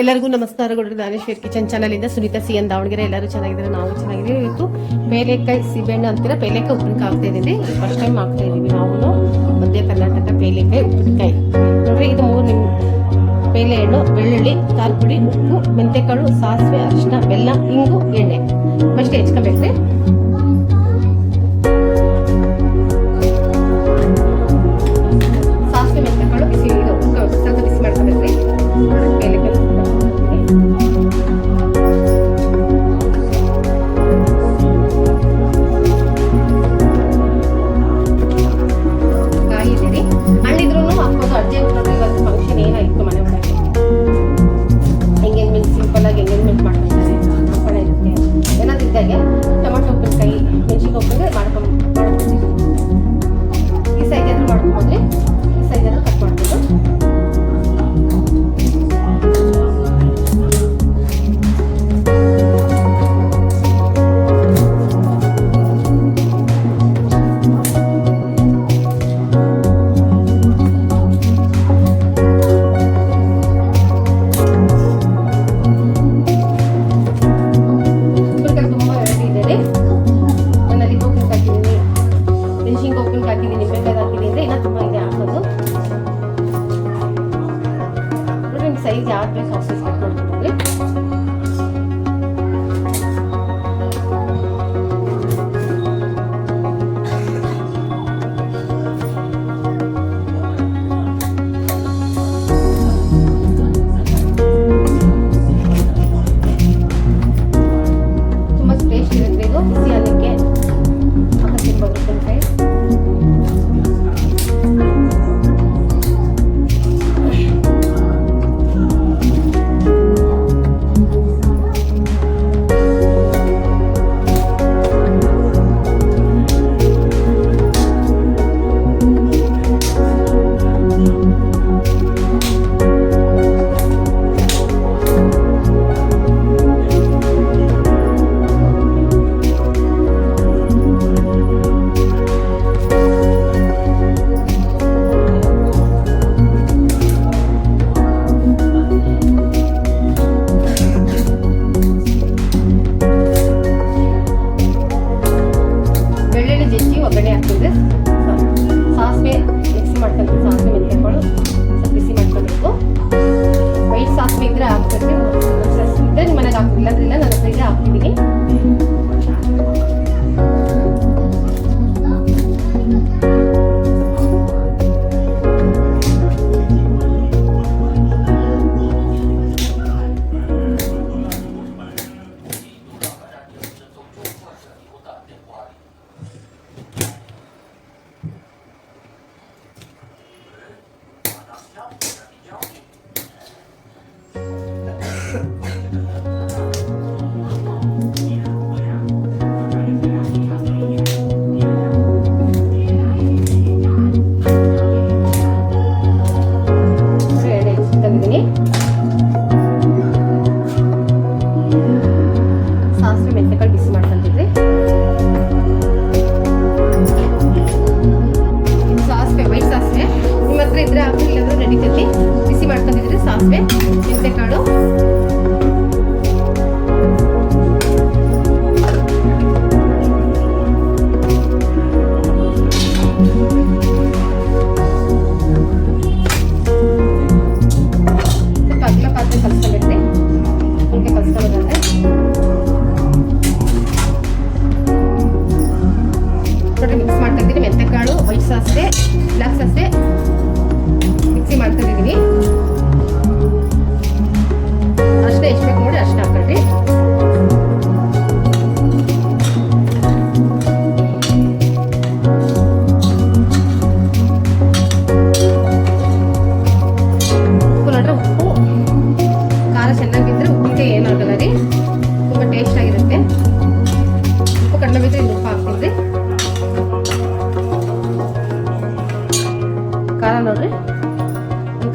ಎಲ್ಲರಿಗೂ ನಮಸ್ಕಾರಗಳು. ದಾನೇಶ್ವರ್ ಕಿಚನ್ ಚಾನಲಿಂದ ಸುನೀತಾ ಸಿ ಎನ್ ದಾವಣಗೆರೆ. ಎಲ್ಲರೂ ಚೆನ್ನಾಗಿದ್ದಾರೆ. ನಾವು ಚೆನ್ನಾಗಿದ್ದೀವಿ. ಇವತ್ತು ಬೇಲೆಕಾಯಿ ಸೀಬೆಹಣ್ಣು ಅಂತೀರ? ಬೇಲೆಕಾಯಿ ಉಪ್ಪಿನಕಾಯಿ ಹಾಕ್ತಾ ಇದ್ದೀವಿ ಫಸ್ಟ್ ಟೈಮ್ ಹಾಕ್ತಾ ಇದ್ದೀವಿ ನಾವು ಮಧ್ಯ ಕರ್ನಾಟಕ ಬೇಲೆಕಾಯಿ ಉಪ್ಪಿನಕಾಯಿ. ನೋಡ್ರಿ, ಇದು ಮೂರು ನಿಮ್ ಬೇಳೆಹಣ್ಣು ಬೆಳ್ಳುಳ್ಳಿ ಕಾಲ್ಪುಡಿ ಉಪ್ಪು, ಮೆಂತೆಕಾಳು, ಸಾಸಿವೆ ಅರಿಶಿನ ಬೆಲ್ಲ, ಇಂಗು, ಎಣ್ಣೆ. ಫಸ್ಟ್ ಹೆಚ್ಕೋಬೇಕು. conmigo? Yeah.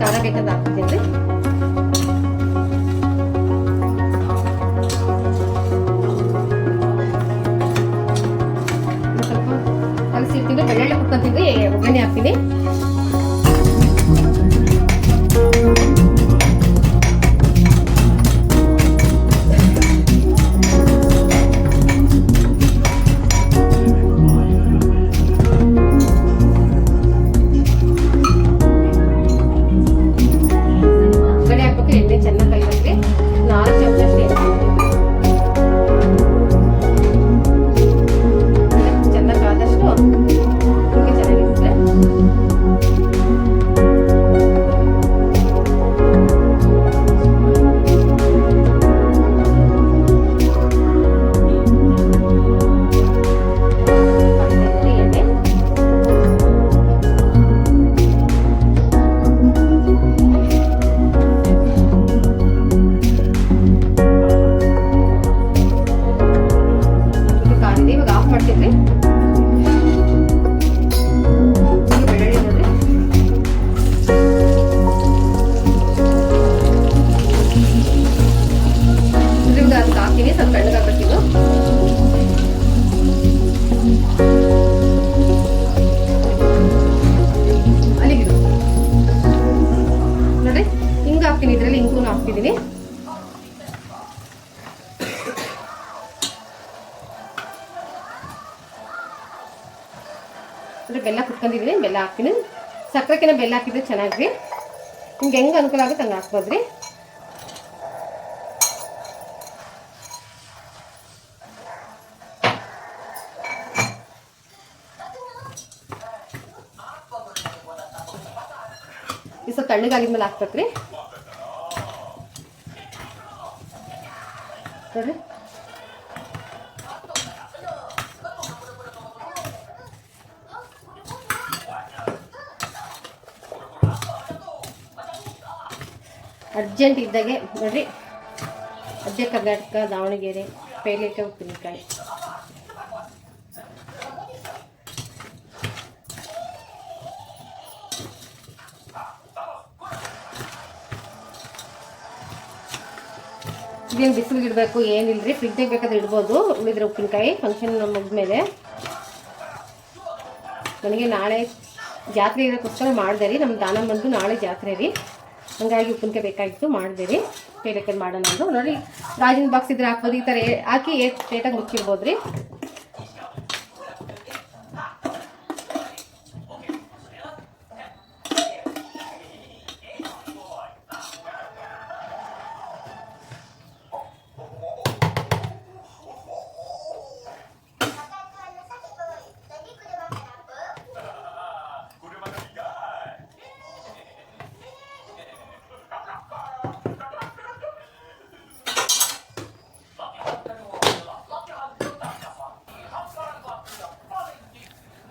ಕರಬೇಕ ಹಾಕ್ತೀನಿ ಸ್ವಲ್ಪ ಕಲಸಿಡ್ತೀನಿ ಬೆಳ್ಳುಳ್ಳಿ ಕುಟ್ಕೊಂತೀನಿ ಒಗ್ಗರಣೆ ಹಾಕ್ತೀನಿ ಅಂದ್ರೆ ಬೆಲ್ಲ ಕುಟ್ಕೊಂಡಿದ್ದೀನಿ. ಬೆಲ್ಲ ಹಾಕ್ತೀನಿ. ಸಕ್ಕರೆಕಿನ ಬೆಲ್ಲ ಹಾಕಿದ್ರೆ ಚೆನ್ನಾಗಿ ನಿಮ್ಗೆ ಹೆಂಗೆ ಅನುಕೂಲ ಆಗುತ್ತೆ ಹಂಗೆ ಹಾಕ್ಬೋದ್ರಿ. ಈ ಸ್ವಲ್ಪ ತಣ್ಣಗಾಗಿದ್ಮೇಲೆ ಹಾಕ್ಬೇಕ್ರಿ. ನೋಡ್ರಿ. ಅರ್ಜೆಂಟ್ ಇದ್ದಾಗೆ ನೋಡ್ರಿ. ಮಧ್ಯ ಕರ್ನಾಟಕ, ದಾವಣಗೆರೆ, ಪೇಲೇಕ, ಉಪ್ಪಿನಕಾಯಿ. ಇದೇನು ಬಿಸಿಲಿಗೆ ಇಡಬೇಕು ರೀ ಫ್ರಿಜ್ಜಿಗೆ ಬೇಕಾದ್ರೆ ಇಡ್ಬೋದು. ಉಳಿದ್ರೆ ಉಪ್ಪಿನಕಾಯಿ ಫಂಕ್ಷನ್ ಮುಗಿದ್ಮೇಲೆ ನನಗೆ ನಾಳೆ ಜಾತ್ರೆ ಇರೋಕ್ಕೋಸ್ಕರ ಮಾಡಿದೆ ರೀ. ನಮ್ಮ ದಾನ ಬಂದು ನಾಳೆ ಜಾತ್ರೆ ರೀ. ಹಂಗಾಗಿ ಉಪ್ಪಿನಕಾಯಿ ಬೇಕಾಗಿತ್ತು ಮಾಡಿದೆ ರೀ ಪೇಲೆಕಾಯಿ ಮಾಡೋಣ ಅಂದರು. ನೋಡಿ ಗಾಜಿನ ಬಾಕ್ಸ್ ಇದ್ರೆ ಹಾಕ್ಬೋದು. ಈ ಥರ ಹಾಕಿ ಏಟ್ ಸ್ಟೇಟಾಗಿ ಮುಚ್ಚಿರ್ಬೋದು ರೀ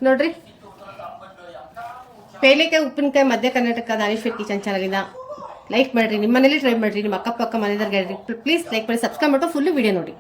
ನೋಡ್ರಿ. ಪೇಲಿಕಾಯಿ, ಉಪ್ಪಿನಕಾಯಿ ಮಧ್ಯ ಕರ್ನಾಟಕ ದಾನೇಶ್ವರ್ ಕಿಚನ್ ಚಾನಲಿಂದ ಲೈಕ್ ಮಾಡಿರಿ ನಿಮ್ಮ ಮನೇಲಿ ಟ್ರೈ ಮಾಡಿರಿ, ನಿಮ್ಮ ಅಕ್ಕಪಕ್ಕ ಮನೆಯವ್ರಿಗೆ ಪ್ಲೀಸ್ ಲೈಕ್ ಮಾಡಿ ಸಬ್ಸ್ಕ್ರೈಬ್ ಮಾಡ್ಬಿಟ್ಟು ಫುಲ್ಲು ವಿಡಿಯೋ ನೋಡಿ.